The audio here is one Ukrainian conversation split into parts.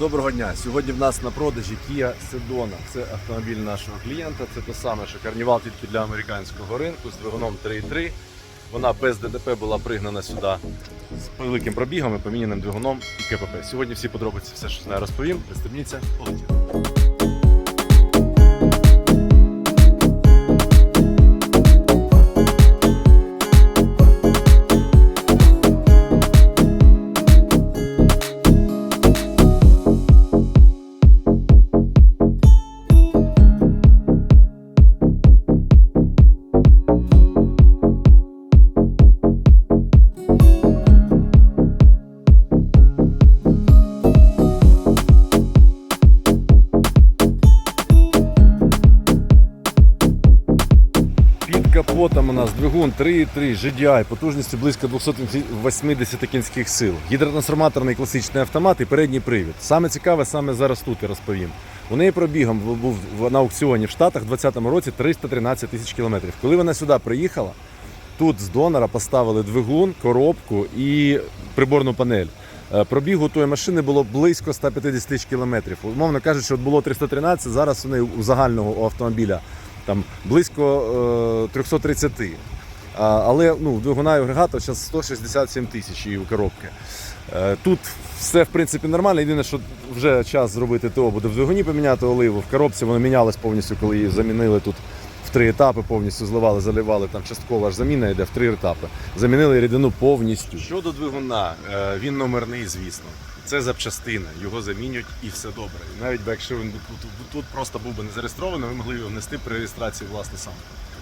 Доброго дня! Сьогодні в нас на продажі Kia Sedona. Це автомобіль нашого клієнта. Це те саме, що карнівал тільки для американського ринку з двигуном 3.3. Вона без ДТП була пригнана сюди з великим пробігом і поміняним двигуном і КПП. Сьогодні всі подробиці, все, що знаю, розповім. Пристебніться, полетіли. Нас двигун 3.3 GDI потужністю близько 280 кінських сил. Гідротрансформаторний класичний автомат і передній привід. Саме цікаве саме зараз тут і розповім. У неї пробігом був на аукціоні в Штатах у 2020 році 313 тисяч кілометрів. Коли вона сюди приїхала, тут з донора поставили двигун, коробку і приборну панель. Е, Пробігу тої машини було близько 150 тисяч кілометрів. Умовно кажучи, от було 313, зараз у неї у загального автомобіля там близько е, 330. А, але ну, двигуна і агрегата зараз 167 тисяч і коробки. Е, Тут все в принципі нормально. Єдине, що вже час зробити ТО буде в двигуні поміняти оливу. В коробці воно мінялось повністю, коли її замінили тут три етапи, повністю зливали, заливали. Там частково аж заміна йде в три етапи. Замінили рідину повністю. Щодо двигуна, е, він номерний, звісно. Це запчастина, його замінюють і все добре. Навіть якщо він тут просто був би не зареєстрований, ви могли його внести при реєстрації власне сам.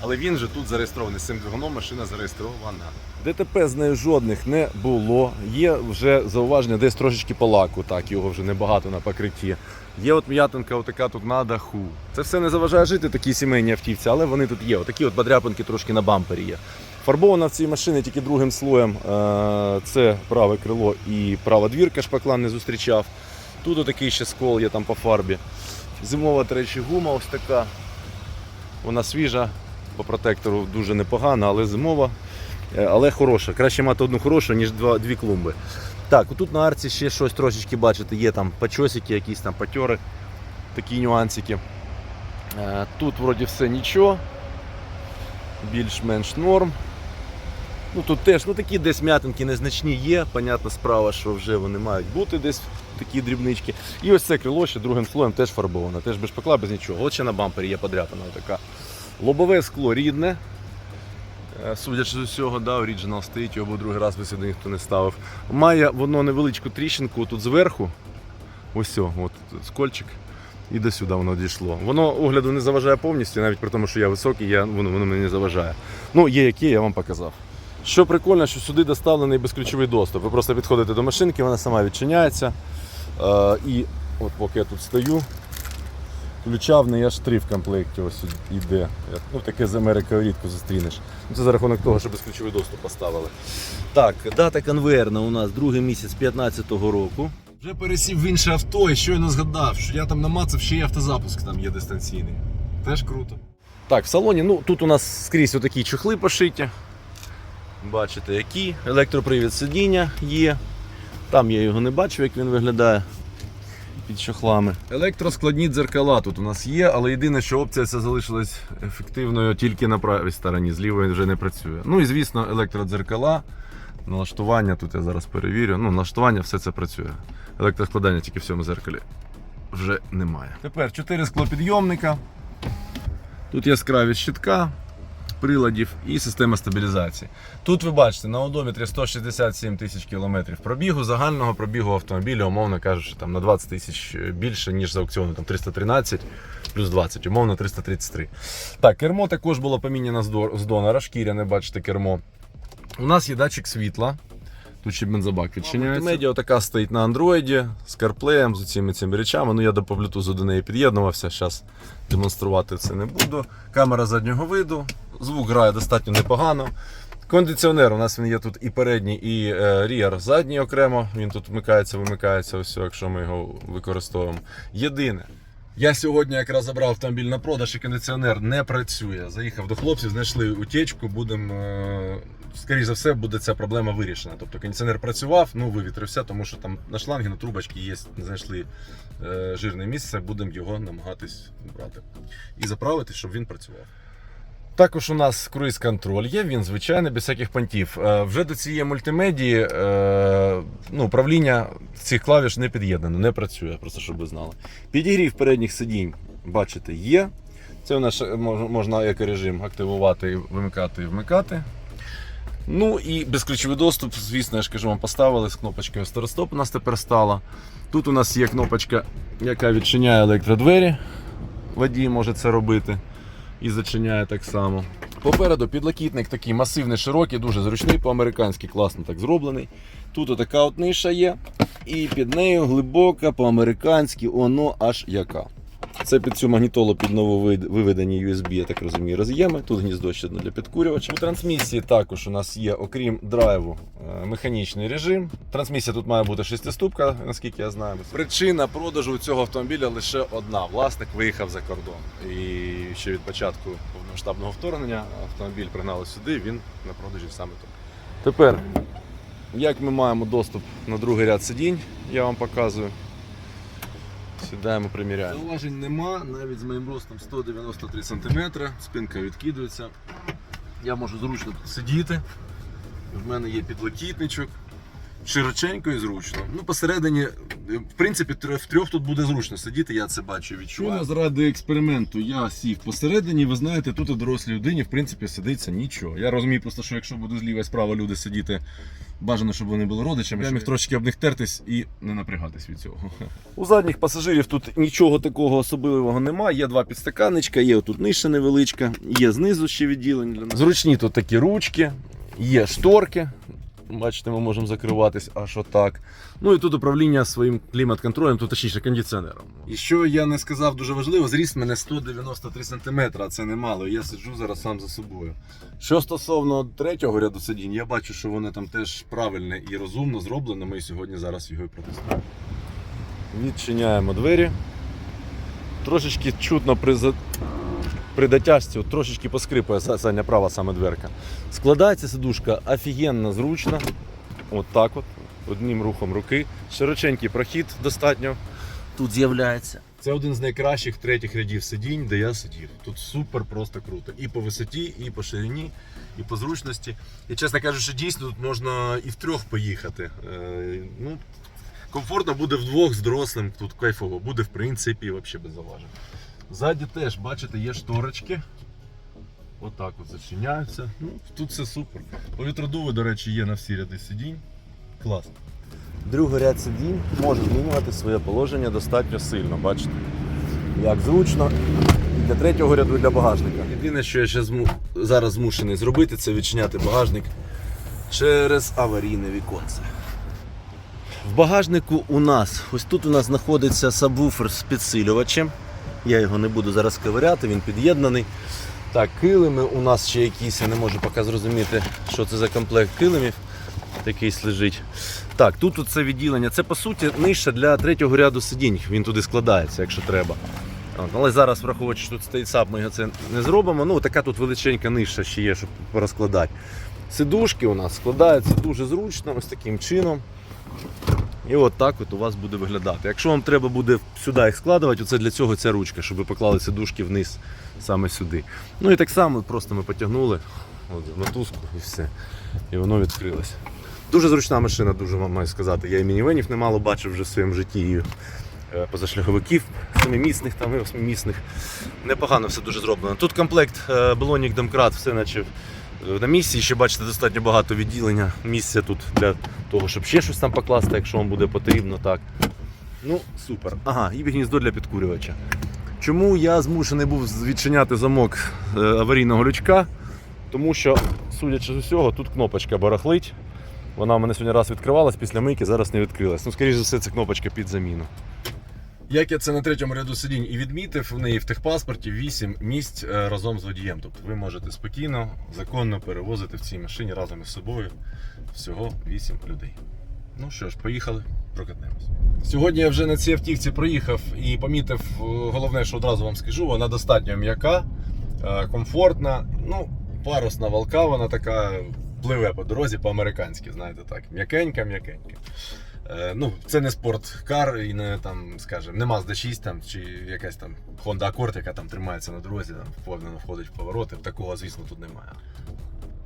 Але він же тут зареєстрований з цим двигуном, машина зареєстрована. ДТП з нею жодних не було. Є вже зауваження десь трошечки по лаку, так його вже небагато на покритті. Є от м'ятинка, отака тут на даху. Це все не заважає жити такі сімейні автівці, але вони тут є. Отакі от подряпинки трошки на бампері є. Фарбована в цій машині тільки другим слоєм. е, Це праве крило і права двірка шпаклан не зустрічав. Тут отакий ще скол є там по фарбі. Зимова до речі, гума ось така. Вона свіжа, по протектору дуже непогана, але зимова. Е, Але хороша. Краще мати одну хорошу, ніж два, дві клумби. Так, отут на арці ще щось трошечки бачите, є там почосики, якісь там потьори, такі нюансики. Е, Тут вроді все нічого. Більш-менш норм. Ну тут теж ну, такі десь м'ятинки незначні є. Понятна справа, що вже вони мають бути десь такі дрібнички. І ось це крило ще другим слоєм теж фарбоване, теж без шпакла, без нічого. От ще на бампері є подряпана така. Лобове скло рідне. Е, Судячи з усього, да, оріджинал стоїть, його другий раз би сюди ніхто не ставив. Має воно невеличку тріщинку тут зверху. Ось от скольчик. І до сюди воно дійшло. Воно огляду не заважає повністю, навіть при тому, що я високий, я, воно, воно мені не заважає. Ну, є яке, я вам показав. Що прикольно, що сюди доставлений безключовий доступ. Ви просто підходите до машинки, вона сама відчиняється. Е, і от поки я тут стою, ключа в неї аж три в комплекті ось йде. Ну, таке з Америкою рідко зустрінеш. Ну, Це за рахунок того, що безключовий доступ поставили. Так, дата конвейерна у нас другий місяць 15-го року. Вже пересів в інше авто і щойно згадав, що я там намацав, ще й автозапуск там є дистанційний. Теж круто. Так, в салоні, ну тут у нас скрізь отакі чохли пошиті. Бачите, які. Електропривід сидіння є. Там я його не бачив, як він виглядає під чохлами. Електроскладні дзеркала тут у нас є, але єдине, що опція ця залишилась ефективною тільки на правій стороні, з вже не працює. Ну і звісно, електродзеркала. Налаштування, тут я зараз перевірю. Ну, налаштування все це працює. Електроскладання тільки в цьому зеркалі вже немає. Тепер 4 склопідйомника. Тут яскраві щитка, приладів і система стабілізації. Тут ви бачите на одометрі 167 тисяч кілометрів пробігу, загального пробігу автомобіля, умовно кажучи, там на 20 тисяч більше, ніж за аукціону, там 313 плюс 20, умовно 333. Так, кермо також було поміняно з до- з донора, шкіряне, бачите, кермо. У нас є датчик світла. Тут ще бензобак відчиняється. Медіа така стоїть на андроїді з CarPlay, з цими цими речами. Ну я до по Bluetooth до неї під'єднувався. Зараз демонструвати це не буду. Камера заднього виду. Звук грає достатньо непогано. Кондиціонер у нас він є тут і передній, і е, ріар задній окремо. Він тут вмикається, вимикається, ось, якщо ми його використовуємо. Єдине, Я сьогодні якраз забрав автомобіль на продаж і кондиціонер не працює. Заїхав до хлопців, знайшли утечку, будемо. е, Скоріше за все, буде ця проблема вирішена. Тобто кондиціонер працював, ну вивітрився, тому що там на шланги, на трубочки є, знайшли е, жирне місце, будемо його намагатись брати. І заправити, щоб він працював. Також у нас круїз контроль є, він звичайний, без всяких понтів. Е, Вже до цієї мультимедії е, ну, управління цих клавіш не під'єднано, не працює, просто щоб ви знали. Підігрів передніх сидінь, бачите, є. Це у нас мож- можна екорежим активувати, вимикати і вмикати. Ну і безключовий доступ, звісно, я ж кажу, вам поставили з кнопочкою старостоп у нас тепер стало. Тут у нас є кнопочка, яка відчиняє електродвері. Водій може це робити і зачиняє так само. Попереду підлокітник такий масивний, широкий, дуже зручний, по-американськи класно так зроблений. Тут отака от ниша є, і під нею глибока, по-американськи, воно аж яка. Це під цю магнітолу під нововиведені USB, я так розумію, роз'єми. Тут гніздо ще для підкурювача. У трансмісії також у нас є, окрім драйву, е, механічний режим. Трансмісія тут має бути шестиступка, наскільки я знаю. Причина продажу цього автомобіля лише одна. Власник виїхав за кордон. І ще від початку повномасштабного вторгнення автомобіль пригнали сюди, він на продажі саме тут. Тепер, як ми маємо доступ на другий ряд сидінь, я вам показую. Сідаємо, приміряємо. Зауважень нема, навіть з моїм ростом 193 см, спинка відкидується. Я можу зручно тут сидіти. В мене є підлокітничок. Широченько і зручно. Ну, посередині, в принципі, в трьох тут буде зручно сидіти, я це бачу і відчуваю. заради експерименту я сів посередині, ви знаєте, тут і дорослій людині, в принципі, сидиться нічого. Я розумію просто, що якщо буде зліва і справа люди сидіти, бажано, щоб вони були родичами, я міг трошки об них тертись і не напрягатись від цього. У задніх пасажирів тут нічого такого особливого немає. Є два підстаканничка, є тут нижче невеличка, є знизу ще відділення для нас. Зручні тут такі ручки, є шторки. Бачите, ми можемо закриватись аж отак. Ну і тут управління своїм клімат-контролем, тут точніше кондиціонером. І що я не сказав дуже важливо, зріст мене 193 см, а це немало. Я сиджу зараз сам за собою. Що стосовно третього ряду сидінь, я бачу, що воно там теж правильне і розумно зроблено. Ми сьогодні зараз його і протестуємо. Відчиняємо двері. Трошечки чутно при, за- при дотяжці, от трошечки поскрипує за- задня права саме дверка. Складається сидушка офігенно зручно. От так от, одним рухом руки. Широченький прохід достатньо тут з'являється. Це один з найкращих третіх рядів сидінь, де я сидів. Тут супер просто круто. І по висоті, і по ширині, і по зручності. І чесно кажучи, дійсно тут можна і втрьох поїхати. Е, ну, комфортно буде вдвох з дорослим, тут кайфово. Буде в принципі взагалі без заважень. Ззаді теж, бачите, є шторочки. Отак от зачиняються. Ну, тут все супер. Повітродуви, до речі, є на всі ряди сидінь. Класно. Другий ряд сидінь може змінювати своє положення достатньо сильно, бачите? Як зручно для третього ряду, для багажника. Єдине, що я ще зму... зараз змушений зробити, це відчиняти багажник через аварійне віконце. В багажнику у нас, ось тут у нас знаходиться сабвуфер з підсилювачем. Я його не буду зараз ковиряти, він під'єднаний. Так, килими у нас ще якісь, я не можу поки зрозуміти, що це за комплект килимів. Такий лежить. Так, тут це відділення. Це по суті нижче для третього ряду сидінь. Він туди складається, якщо треба. От, але зараз, враховуючи, що тут стоїть сап, ми це не зробимо. Ну, така тут величенька нижча ще є, щоб порозкладати. Сидушки у нас складаються дуже зручно, ось таким чином. І от так от у вас буде виглядати. Якщо вам треба буде сюди їх складувати, оце для цього ця ручка, щоб ви поклали сидушки вниз саме сюди. Ну і так само просто ми потягнули от, мотузку і все. І воно відкрилось. Дуже зручна машина, дуже вам маю сказати. Я і мінівенів немало бачив вже в своєму житті. І е, позашляховиків семимісних, там і восьмимісних. Непогано все дуже зроблено. Тут комплект е, балонік домкрат, все наче е, на місці. Ще бачите, достатньо багато відділення. Місця тут для того, щоб ще щось там покласти, якщо вам буде потрібно. так. Ну, супер. Ага, і гніздо для підкурювача. Чому я змушений був відчиняти замок е, аварійного лючка? Тому що, судячи з усього, тут кнопочка барахлить. Вона в мене сьогодні раз відкривалась після мийки, зараз не відкрилась. Ну, скоріш за все, це кнопочка під заміну. Як я це на третьому ряду сидінь і відмітив, в неї в техпаспорті 8 місць е, разом з водієм. Тобто ви можете спокійно, законно перевозити в цій машині разом із собою всього 8 людей. Ну що ж, поїхали. прокатнемось. Сьогодні я вже на цій автівці проїхав і помітив е, головне, що одразу вам скажу, вона достатньо м'яка, е, комфортна. Ну, парусна волка, вона така пливе по дорозі по-американськи, знаєте так. М'якенька, м'якенька. Е, Ну, це не спорткар і не там, скажімо, не Mazda 6 там, чи якась там Honda Accord, яка там тримається на дорозі, там впевнено входить в повороти. Такого, звісно, тут немає.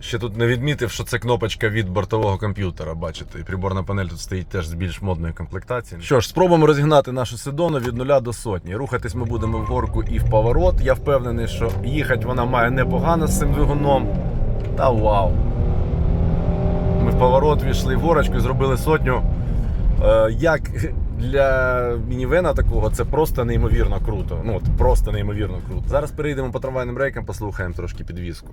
Ще тут не відмітив, що це кнопочка від бортового комп'ютера. Бачите, і приборна панель тут стоїть теж з більш модної комплектації. Що ж, спробуємо розігнати нашу седону від нуля до сотні. Рухатись ми будемо в горку і в поворот. Я впевнений, що їхати вона має непогано з цим двигуном. Та вау! Ми в поворот війшли в горочку зробили сотню. Е, Як для мінівена такого, це просто неймовірно круто. Ну, от просто неймовірно круто. Зараз перейдемо по трамвайним рейкам, послухаємо трошки підвізку.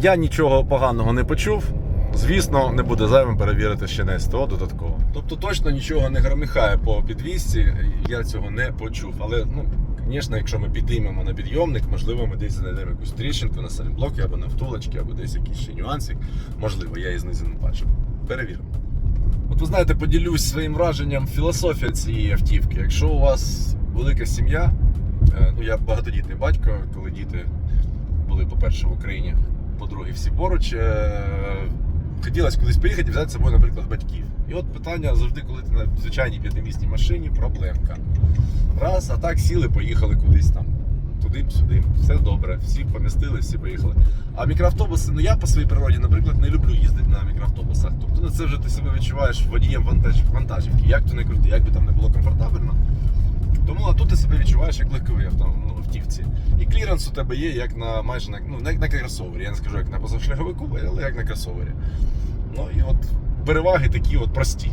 Я нічого поганого не почув. Звісно, не буде зайвим перевірити ще на СТО додатково. Тобто точно нічого не громихає по підвісці, я цього не почув. Але, ну, звісно, якщо ми підіймемо на підйомник, можливо, ми десь знайдемо якусь тріщинку на сайлентблокі або на втулочці, або десь якісь ще нюанси. Можливо, я її знизу не бачив. Перевіримо. От ви знаєте, поділюсь своїм враженням філософія цієї автівки. Якщо у вас велика сім'я, е, ну я багатодітний батько, коли діти були, по-перше, в Україні, по-друге, всі поруч. е, Хотілося кудись поїхати і взяти з собою, наприклад, батьків. І от питання завжди, коли ти на звичайній п'ятимісній машині, проблемка. Раз, а так сіли, поїхали кудись там. Туди сюди, все добре, всі помістили, всі поїхали. А мікроавтобуси, ну я по своїй природі, наприклад, не люблю їздити на мікроавтобусах. Тобто ну, це вже ти себе відчуваєш водієм вантаж, вантажівки. Як то не крути, як би там не було комфортабельно. Тому а тут ти себе відчуваєш як легковий ну, автівці. І кліренс у тебе є як на майже на, ну, як на кросовері. Я не скажу як на позашляговику, але як на кросовері. Ну і от переваги такі от прості.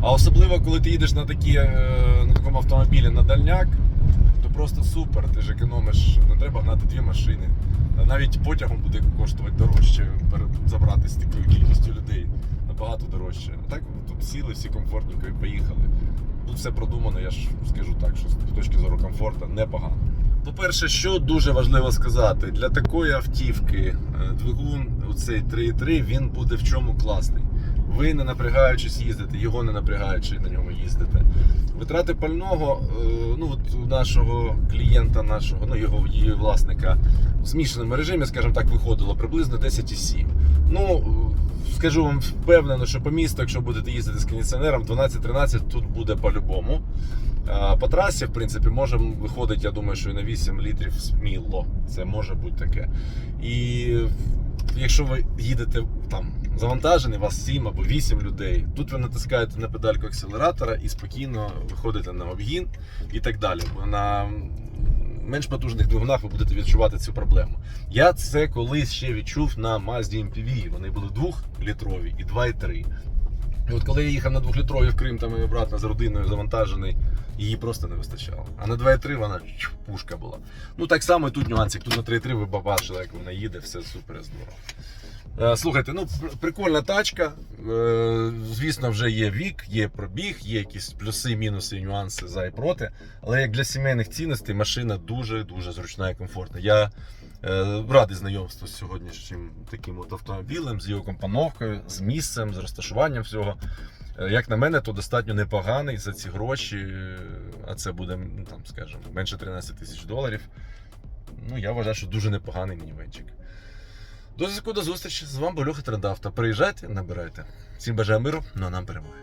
А особливо, коли ти їдеш на, такі, е, на такому автомобілі на дальняк, то просто супер. Ти ж економиш, не треба гнати дві машини. Навіть потягом буде коштувати дорожче забрати з такою кількістю людей. Набагато дорожче. А так тут сіли, всі комфортненько і поїхали. Тут все продумано, я ж скажу так, що з точки зору комфорту непогано. По-перше, що дуже важливо сказати, для такої автівки е, двигун оцей 3.3 він буде в чому класний. Ви не напрягаючись їздите, його не напрягаючи на ньому їздите. Витрати пального, е, ну от у нашого клієнта, нашого, ну його її власника в змішаному режимі, скажімо так, виходило приблизно 10,7. Ну, скажу вам впевнено, що по місту, якщо будете їздити з кондиціонером, 12-13 тут буде по-любому. По трасі, в принципі, може виходити, я думаю, що і на 8 літрів сміло. Це може бути таке. І якщо ви їдете там завантажений, вас 7 або 8 людей, тут ви натискаєте на педальку акселератора і спокійно виходите на обгін і так далі. Бо на менш потужних двигунах ви будете відчувати цю проблему. Я це колись ще відчув на Mazda MPV. Вони були 2-літрові і 2,3. І от коли я їхав на 2-літрові в Крим там і обратно з родиною завантажений, її просто не вистачало. А на 2,3 вона пушка була. Ну так само і тут нюансик. Тут на 3,3 ви побачили, як вона їде, все супер здорово. Е, Слухайте, ну прикольна тачка. Е, Звісно, вже є вік, є пробіг, є якісь плюси, мінуси, нюанси за і проти. Але як для сімейних цінностей машина дуже-дуже зручна і комфортна. Я радий знайомству з сьогоднішнім таким от автомобілем, з його компоновкою, з місцем, з розташуванням всього. Е, Як на мене, то достатньо непоганий за ці гроші, е, а це буде, ну, там, скажімо, менше 13 тисяч доларів. Ну, я вважаю, що дуже непоганий мінівенчик. До зв'язку до зустрічі. З вами був Льоха Трендавто. Приїжджайте, набирайте. Всім бажаю миру, ну а нам перемоги.